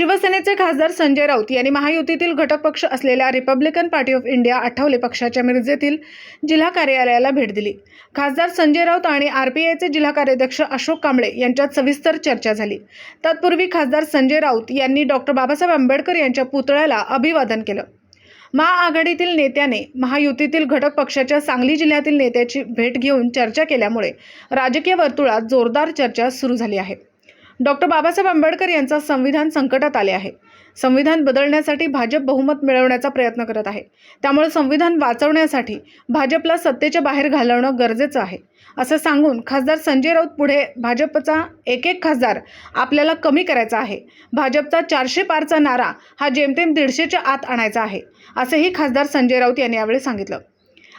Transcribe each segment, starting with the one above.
शिवसेनेचे खासदार संजय राऊत यांनी महायुतीतील घटक पक्ष असलेल्या Republican party of India Athavale पक्षाच्या मिरजेतील जिल्हा कार्यालयाला भेट दिली. खासदार संजय राऊत आणि आर पी आयचे जिल्हा कार्याध्यक्ष अशोक कांबळे यांच्यात सविस्तर चर्चा झाली. तत्पूर्वी खासदार संजय राऊत यांनी डॉक्टर बाबासाहेब आंबेडकर यांच्या पुतळ्याला अभिवादन केलं. महाआघाडीतील नेत्याने महायुतीतील घटक पक्षाच्या सांगली जिल्ह्यातील नेत्याची भेट घेऊन चर्चा केल्यामुळे राजकीय वर्तुळात जोरदार चर्चा सुरू झाली आहे. डॉक्टर बाबासाहेब आंबेडकर यांचा संविधान संकटात आले आहे. संविधान बदलण्यासाठी भाजप बहुमत मिळवण्याचा प्रयत्न करत आहे. त्यामुळे संविधान वाचवण्यासाठी भाजपला सत्तेच्या बाहेर घालवणं गरजेचं आहे. असं सांगून खासदार संजय राऊत पुढे भाजपचा एक एक खासदार आपल्याला कमी करायचा आहे. भाजपचा चारशे पारचा नारा हा जेमतेम दीडशेच्या आत आणायचा आहे असंही खासदार संजय राऊत यांनी यावेळी सांगितलं.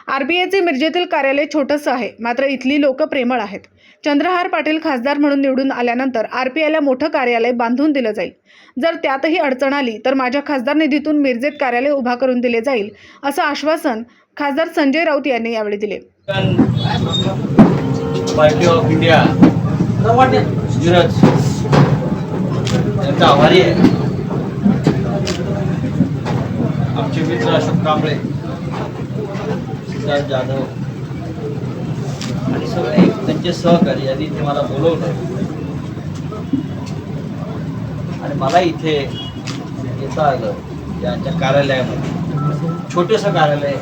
आरबीआयचे मिरजेतील कार्यालय छोटंसं आहे मात्र इथली लोक प्रेमळ आहेत. चंद्रहार पाटील खासदार म्हणून निवडून आल्यानंतर आर पी आयला मोठं कार्यालय बांधून दिलं जाईल. जर त्यातही अडचण आली तर माझ्या खासदार निधीतून मिरजेत कार्यालय उभा करून दिले जाईल असं आश्वासन खासदार संजय राऊत यांनी यावेळी दिले. Party of India. यांचा आभारी आहे. आमचे मित्र अशोक कांबळे सिद्धार्थ जाधव आणि सगळे त्यांचे सहकारी यांनी इथे मला बोलवलं. आणि मला इथे येता आलं यांच्या कार्यालयामध्ये. छोटंसं कार्यालय.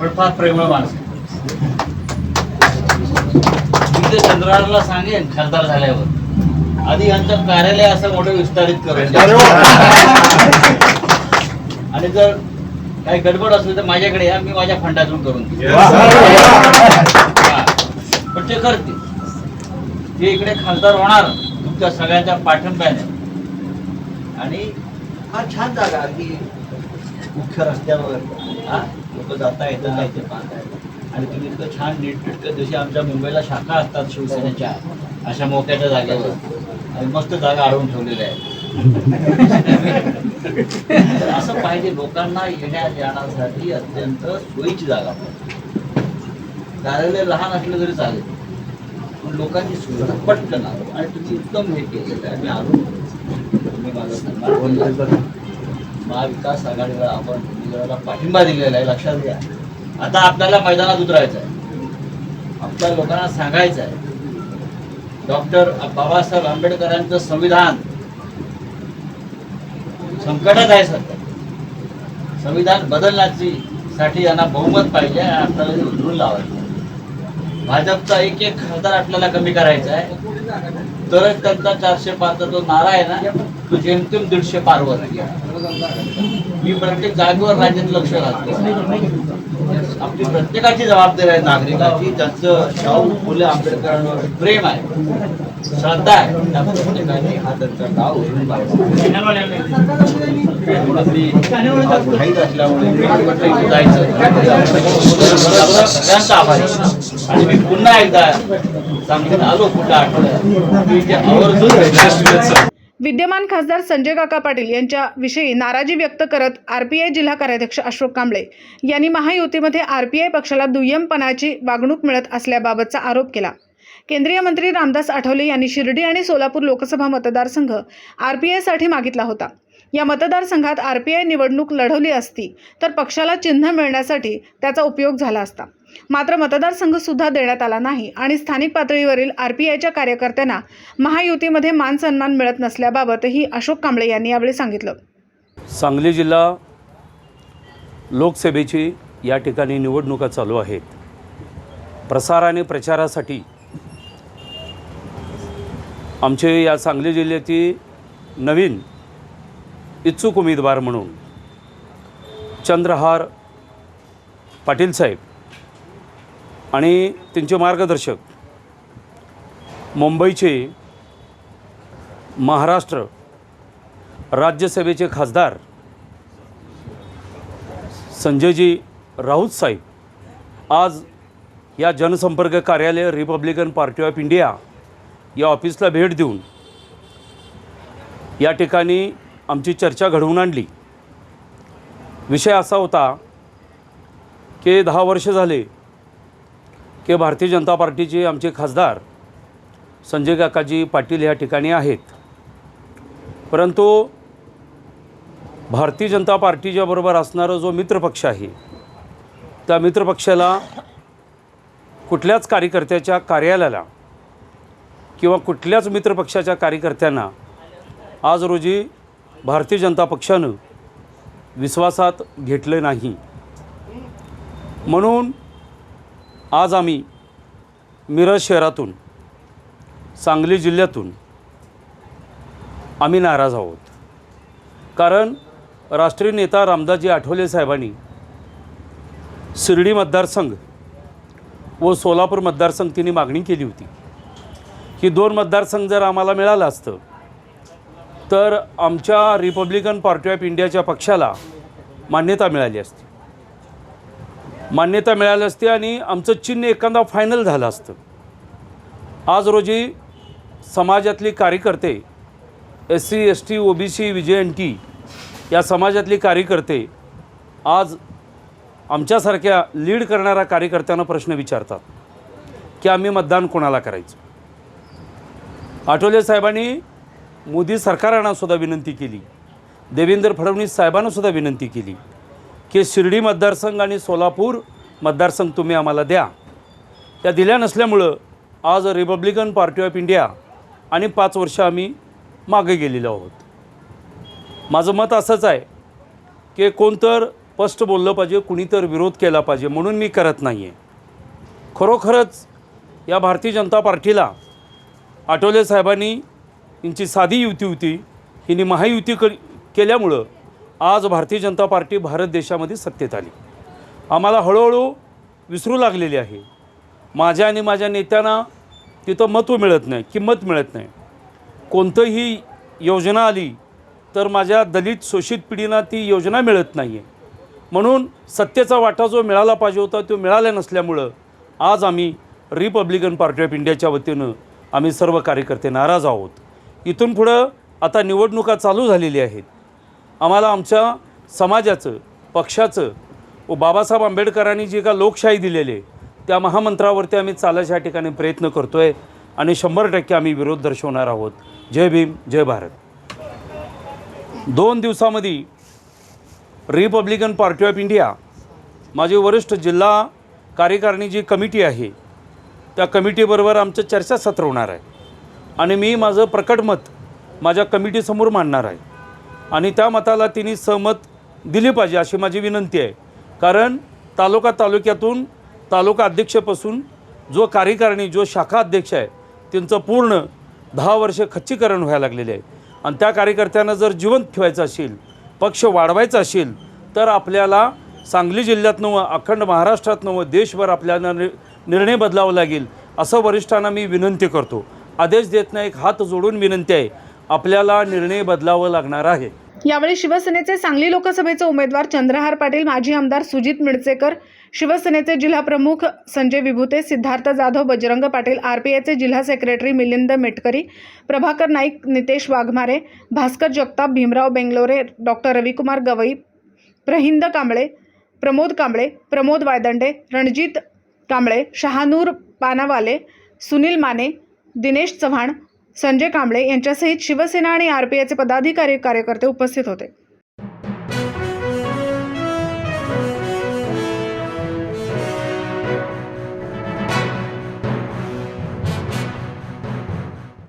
पण फार प्रेमळ माणसं मी ते सांगेन खासदार झाल्यावर. आधी यांचं कार्यालय असं मोठं विस्तारित करेल आणि जर काही गडबड असली तर माझ्याकडे या मी माझ्या फंडातून करून देईन. हा. पण ते करते ते इकडे खासदार होणार तुमच्या सगळ्यांच्या पाठिंब्याने. आणि फार छान जागा अगदी मुख्य रस्त्यावर हा लोक जाता येतं नाही ते पाहतायत आणि तुम्ही इतकं छान नीटनेटकं जशी आमच्या मुंबईला शाखा असतात शिवसेनेच्या अशा मोक्याच्या जागेवर. आणि मस्त जागा अडवून ठेवलेल्या आहेत. असं पाहिजे लोकांना येण्या जाण्यासाठी अत्यंत सोयीची जागा पाहिजे. कार्यालय लहान असलं तरी चालेल. पण लोकांची सुविधा पटकन आलो. आणि तुम्ही उत्तम हे केलेलं आहे. मी आलो तुम्ही माझा सन्मान महाविकास आघाडीला आपण विजयाला पाठिंबा दिलेला आहे. लक्षात घ्या. आता आपल्याला मैदानात उतरायचं आहे. आपल्या लोकांना सांगायचं आहे. डॉक्टर बाबासाहेब आंबेडकरांचं संविधान संकटात आहे सध्या संविधान बदलण्याची साठी यांना बहुमत पाहिजे आपल्याला उधळून लावायचं. भाजपचा एक एक खासदार आपल्याला कमी करायचा आहे. तरच त्यांचा चारशे पाचचा जो नारा आहे ना तो जेमतेम दीडशे पारवर आहे. मी प्रत्येक जागेवर राज्यात लक्ष घालतो. आपली प्रत्येकाची जबाबदारी आहे नागरिकाची. ज्यांचं शाहू फुले आंबेडकरांवर प्रेम आहे. श्रद्धा आहे. त्या प्रत्येकाने हा त्यांचा गाव घाईत असल्यामुळे जायचं. सगळ्यांचा आभार आणि मी पुन्हा एकदा सांगून आलो कुठं आठवड्यात? की इथे आवर्जून विद्यमान खासदार संजय काका पाटील यांच्याविषयी नाराजी व्यक्त करत आर पी आय जिल्हा कार्याध्यक्ष अशोक कांबळे यांनी महायुतीमध्ये आर पी आय पक्षाला दुय्यमपणाची वागणूक मिळत असल्याबाबतचा आरोप केला. केंद्रीय मंत्री रामदास आठवले यांनी शिर्डी आणि सोलापूर लोकसभा मतदारसंघ आर पी आयसाठी मागितला होता. या मतदारसंघात आर पी आय निवडणूक लढवली असती तर पक्षाला चिन्ह मिळण्यासाठी त्याचा उपयोग झाला असता. मात्र मतदारसंघ सुद्धा देण्यात आला नाही आणि स्थानिक पातळीवरील आरपीआयच्या कार्यकर्त्यांना महायुतीमध्ये मान सन्मान मिळत नसल्याबाबतही अशोक कांबळे यांनी यावेळी सांगितलं. सांगली जिल्हा लोकसभेची या ठिकाणी निवडणुका चालू आहेत. प्रसार आणि प्रचारासाठी आमचे या सांगली जिल्ह्याची नवीन इच्छुक उमेदवार म्हणून चंद्रहार पाटील साहेब आणि त्यांचे मार्गदर्शक मुंबईचे महाराष्ट्र राज्यसभेचे खासदार संजयजी राऊत साहेब. आज या जनसंपर्क कार्यालय रिपब्लिकन पार्टी ऑफ इंडिया या ऑफिसला भेट देऊन या ठिकाणी आमची चर्चा घडवून आणली. विषय असा होता की दहा वर्ष झाले की भारतीय जनता पार्टीचे आमचे खासदार संजय काकाजी पाटील ह्या ठिकाणी आहेत. परंतु भारतीय जनता पार्टीच्या बरोबर असणारा जो मित्रपक्ष आहे त्या मित्रपक्षाला कुठल्याच कार्यकर्त्याच्या कार्यालयाला किंवा कुठल्याच मित्रपक्षाच्या कार्यकर्त्यांना आज रोजी भारतीय जनता पक्षानं विश्वासात घेतलं नाही. म्हणून आज आम्ही मिरज शहरातून सांगली जिल्ह्यातून आम्ही नाराज आहोत. कारण राष्ट्रीय नेता रामदासजी आठवले साहेबांनी शिर्डी मतदारसंघ व सोलापूर मतदारसंघ तिने मागणी केली होती. ही दोन मतदारसंघ जर आम्हाला मिळालं असतं तर आमच्या रिपब्लिकन पार्टी ऑफ इंडियाच्या पक्षाला मान्यता मिळाली असती. मान्यता मिळाली असती आणि आमचं चिन्ह एखादा फायनल झालं असतं. आज रोजी समाजातली कार्यकर्ते S C S T O B C VJ N T या समाजातली कार्यकर्ते आज आमच्यासारख्या लीड करणाऱ्या कार्यकर्त्यांना प्रश्न विचारतात की आम्ही मतदान कोणाला करायचं? आठवले साहेबांनी मोदी सरकारांनासुद्धा विनंती केली. देवेंद्र फडणवीस साहेबांनासुद्धा विनंती केली. की शिर्डी मतदारसंघ आणि सोलापूर मतदारसंघ तुम्ही आम्हाला द्या. त्या दिल्या नसल्यामुळं आज रिपब्लिकन पार्टी ऑफ इंडिया आणि पाच वर्ष आम्ही मागे गेलेलो आहोत. माझं मत असंच आहे की कोणतर स्पष्ट बोललं पाहिजे कुणीतर विरोध केला पाहिजे म्हणून मी करत नाही आहे खरोखरच या भारतीय जनता पार्टीला आठवले साहेबांनी यांची साधी युती होती हिने महायुती क केल्यामुळं आज भारतीय जनता पार्टी भारत देशामध्ये सत्तेत आली. आम्हाला हळूहळू विसरू लागलेली आहे. माझ्या आणि माझ्या नेत्यांना तिथं महत्त्व मिळत नाही किंमत मिळत नाही. कोणतंही योजना आली तर माझ्या दलित शोषित पिढींना ती योजना मिळत नाही आहे म्हणून सत्तेचा वाटा जो मिळाला पाहिजे होता तो मिळाला नसल्यामुळं आज आम्ही रिपब्लिकन पार्टी ऑफ इंडियाच्या वतीनं आम्ही सर्व कार्यकर्ते नाराज आहोत. इथून पुढं आता निवडणुका चालू झालेली आहेत. आम्हाला आमच्या समाजाचं पक्षाचं व बाबासाहेब आंबेडकरांनी जी का लोकशाही दिलेली आहे त्या महामंत्रावरती आम्ही चालायच्या ठिकाणी प्रयत्न करतो आहे आणि शंभर टक्के आम्ही विरोध दर्शवणार आहोत. जय भीम जय भारत. दोन दिवसामध्ये रिपब्लिकन पार्टी ऑफ इंडिया माझी वरिष्ठ जिल्हा कार्यकारिणी जी कमिटी आहे त्या कमिटीबरोबर आमचं चर्चासत्र होणार आहे. आणि मी माझं प्रकट मत माझ्या कमिटीसमोर मांडणार आहे. आणि त्या मताला तिने सहमत दिली पाहिजे अशी माझी विनंती आहे. कारण तालुका तालुक्यातून तालुका अध्यक्षपासून जो कार्यकारिणी जो शाखा अध्यक्ष आहे त्यांचं पूर्ण दहा वर्ष खच्चीकरण व्हायला लागलेले आहे. आणि त्या कार्यकर्त्यांना जर जिवंत ठेवायचं असेल पक्ष वाढवायचा असेल तर आपल्याला सांगली जिल्ह्यातनं व अखंड महाराष्ट्रातनं व देशभर आपल्याला नि निर्णय बदलावा लागेल असं वरिष्ठांना मी विनंती करतो. आदेश देत नाही एक हात जोडून विनंती आहे. आपल्याला निर्णय बदलावं लागणार आहे. यावेळी शिवसेनेचे सांगली लोकसभेचे उमेदवार चंद्रहार पाटील माजी आमदार सुजित मिडचेकर शिवसेनेचे जिल्हा प्रमुख संजय विभूते सिद्धार्थ जाधव बजरंग पाटील आर पी जिल्हा सेक्रेटरी मिलिंद मेटकरी प्रभाकर नाईक नितेश वाघमारे भास्कर जगताप भीमराव बेंगलोरे डॉक्टर रविकुमार गवई प्रहिंद कांबळे प्रमोद कांबळे प्रमोद वायदंडे रणजित कांबळे शहानूर पानावाले सुनील माने दिनेश चव्हाण संजय कांबळे यांच्यासहित शिवसेना आणि आर पी पदाधिकारी कार्यकर्ते उपस्थित होते.